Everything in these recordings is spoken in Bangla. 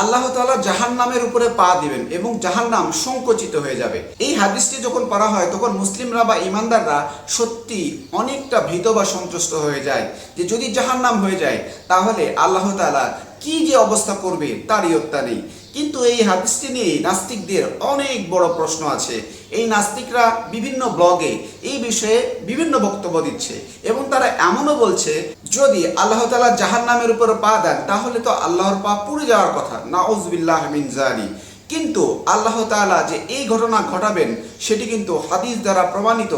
আল্লাহ তালা জাহান নামের উপরে পা দিবেন এবং জাহান নাম সংকুচিত হয়ে যাবে। এই হাদিসটি যখন পড়া হয়, তখন মুসলিমরা বা ইমানদাররা সত্যি অনেকটা ভীত বা সন্ত্রস্ত হয়ে যায় যে যদি জাহান নাম হয়ে যায়, তাহলে আল্লাহ তালা কি যে অবস্থা করবে, তারই ইয়ত্তা নেই। কিন্তু এই হাদিসটি নিয়ে নাস্তিকদের অনেক বড় প্রশ্ন আছে। এই নাস্তিকরা বিভিন্ন ব্লগে এই বিষয়ে বিভিন্ন বক্তব্য দিচ্ছে এবং তারা এমনও বলছে, যদি আল্লাহ তালা জাহান নামের উপর পা দেন, তাহলে তো আল্লাহর পা পুড়ে যাওয়ার কথা। নাউজবিল্লাহ মিন জালি কিন্তু আল্লাহ তাআলা যে এই ঘটনা ঘটাবেন, সেটি কিন্তু হাদিস দ্বারা প্রমাণিত।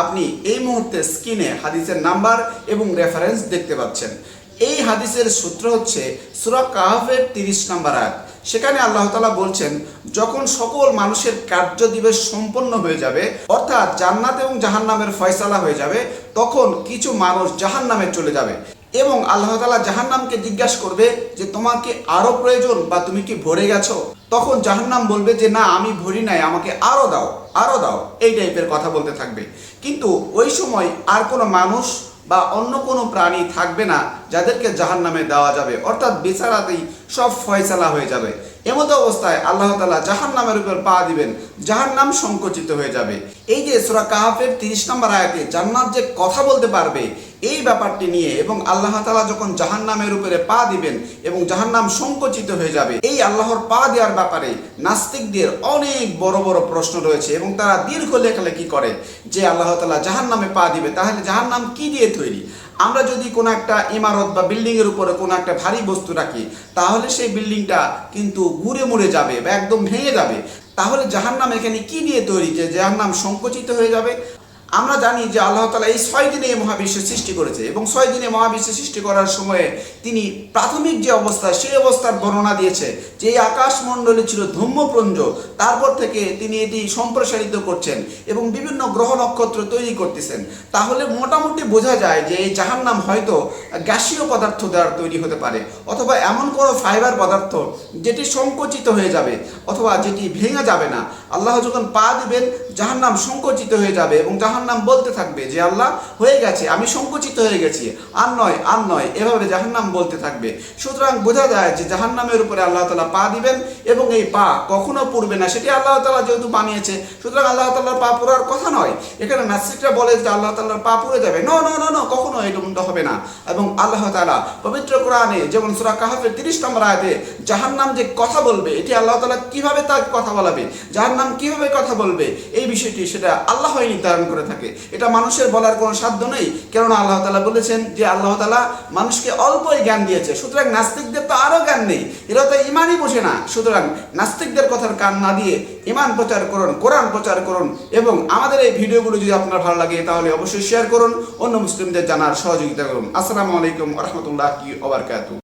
আপনি এই মুহূর্তে স্ক্রিনে হাদিসের নাম্বার এবং রেফারেন্স দেখতে পাচ্ছেন। এই হাদিসের সূত্র হচ্ছে, সুরা কাহাফের তিরিশ নম্বর আয়াত। সেখানে আল্লাহ তালা বলছেন, যখন সকল মানুষের কার্য দিবস সম্পন্ন হয়ে যাবে, অর্থাৎ জান্নাত এবং জাহান্নামের ফয়সালা হয়ে যাবে, তখন কিছু মানুষ জাহান্নামে চলে যাবে। এবং আল্লাহ তালা জাহান্নামকে জিজ্ঞাসা করবে যে, তোমাকে আরও প্রয়োজন বা তুমি কি ভরে গেছো? তখন জাহান্নাম বলবে যে, না, আমি ভরি নাই, আমাকে আরও দাও আরও দাও। এই টাইপের কথা বলতে থাকবে। কিন্তু ওই সময় আর কোনো মানুষ বা অন্য কোনো প্রাণী থাকবে না যাদেরকে জাহান নামে দেওয়া যাবে। অর্থাৎ বিচারাতেই সব ফয়সালা হয়ে যাবে। এমতো অবস্থায় আল্লাহ তালা জাহান নামের উপর পা দিবেন জাহান নাম সংকুচিত হয়ে যাবে। এই যে সুরা কাহাফের তিরিশ নম্বর আয়াতে জান্নাত যে কথা বলতে পারবে এই ব্যাপারটি নিয়ে এবং আল্লাহ তালা যখন জাহান নামের উপরে পা দিবেন এবং জাহান নাম সংকুচিত হয়ে যাবে, এই আল্লাহর পা দেওয়ার ব্যাপারে নাস্তিকদের অনেক বড় বড় প্রশ্ন রয়েছে এবং তারা দীর্ঘ লেখালেখি করে যে আল্লাহ তালা জাহান নামে পা দিবে, তাহলে জাহান নাম কি দিয়ে তৈরি? আমরা যদি কোনো একটা ইমারত বা বিল্ডিংয়ের উপরে কোনো একটা ভারী বস্তু রাখি, তাহলে সেই বিল্ডিংটা কিন্তু ঘুরে মুড়ে যাবে বা একদম ভেঙে যাবে। তাহলে জাহান্নাম এখানে কি দিয়ে তৈরি? যে জাহান্নাম সংকুচিত হয়ে যাবে আমরা জানি যে আল্লাহ তালা এই ছয় দিনে এই মহাবিশ্ব সৃষ্টি করেছে এবং ছয় দিনে মহাবিশ্ব সৃষ্টি করার সময়ে তিনি প্রাথমিক যে অবস্থা, সেই অবস্থার বর্ণনা দিয়েছে যে এই আকাশমণ্ডলী ছিল ধূম্রপুঞ্জ তারপর থেকে তিনি এটি সম্প্রসারিত করছেন এবং বিভিন্ন গ্রহ নক্ষত্র তৈরি করতেছেন। তাহলে মোটামুটি বোঝা যায় যে এই জাহান্নাম হয়তো গ্যাসীয় পদার্থ দ্বারা তৈরি হতে পারে অথবা এমন কোনো ফাইবার পদার্থ যেটি সংকুচিত হয়ে যাবে অথবা যেটি ভেঙে যাবে না। আল্লাহ যখন পা দিবেন, জাহান্নাম সংকুচিত হয়ে যাবে এবং জাহান্নাম বলতে থাকবে যে আল্লাহ হয়ে গেছে, আমি সংকুচিত হয়ে গেছি। আর নয় আর নয়, এভাবে জাহান্নাম বলতে থাকবে। সুতরাং বোঝা যায় যে জাহান্নামের উপরে আল্লাহ তালা পা দিবেন এবং এই পা কখনো পড়বে না। সেটি আল্লাহ তালা যেহেতু বানিয়েছে, সুতরাং আল্লাহ তাল্লার পা পড়ার কথা নয়। এখানে নাসিকরা বলে যে আল্লাহ তাল্লার পা পড়ে যাবে। ন ন ন কখনো এরকমটা হবে না। এবং আল্লাহ তালা পবিত্র কোরআনে যেমন সুরা কাহাফের তিরিশ নম্বর আয়তে জাহান্নাম যে কথা বলবে, এটি আল্লাহ তালা কীভাবে তার কথা বলাবে, জাহান্নাম কীভাবে কথা বলবে, এই বিষয়টি সেটা আল্লাহ নির্ধারণ করে থাকে। এটা মানুষের বলার কোনো সাধ্য নেই, কেননা আল্লাহ তালা বলেছেন যে আল্লাহ তালা মানুষকে অল্পই জ্ঞান দিয়েছে, সুতরাং নাস্তিকদের তো আরও জ্ঞান নেই। এরা তো ইমানই বোঝে না, সুতরাং নাস্তিকদের কথার কান না দিয়ে ইমান প্রচার করুন, কোরআন প্রচার করুন, এবং আমাদের এই ভিডিওগুলো যদি আপনার ভালো লাগে, তাহলে অবশ্যই শেয়ার করুন, অন্য মুসলিমদের জানার সহযোগিতা করুন। আসসালামু আলাইকুম রহমতুল্লাহ কি ওবরকাতু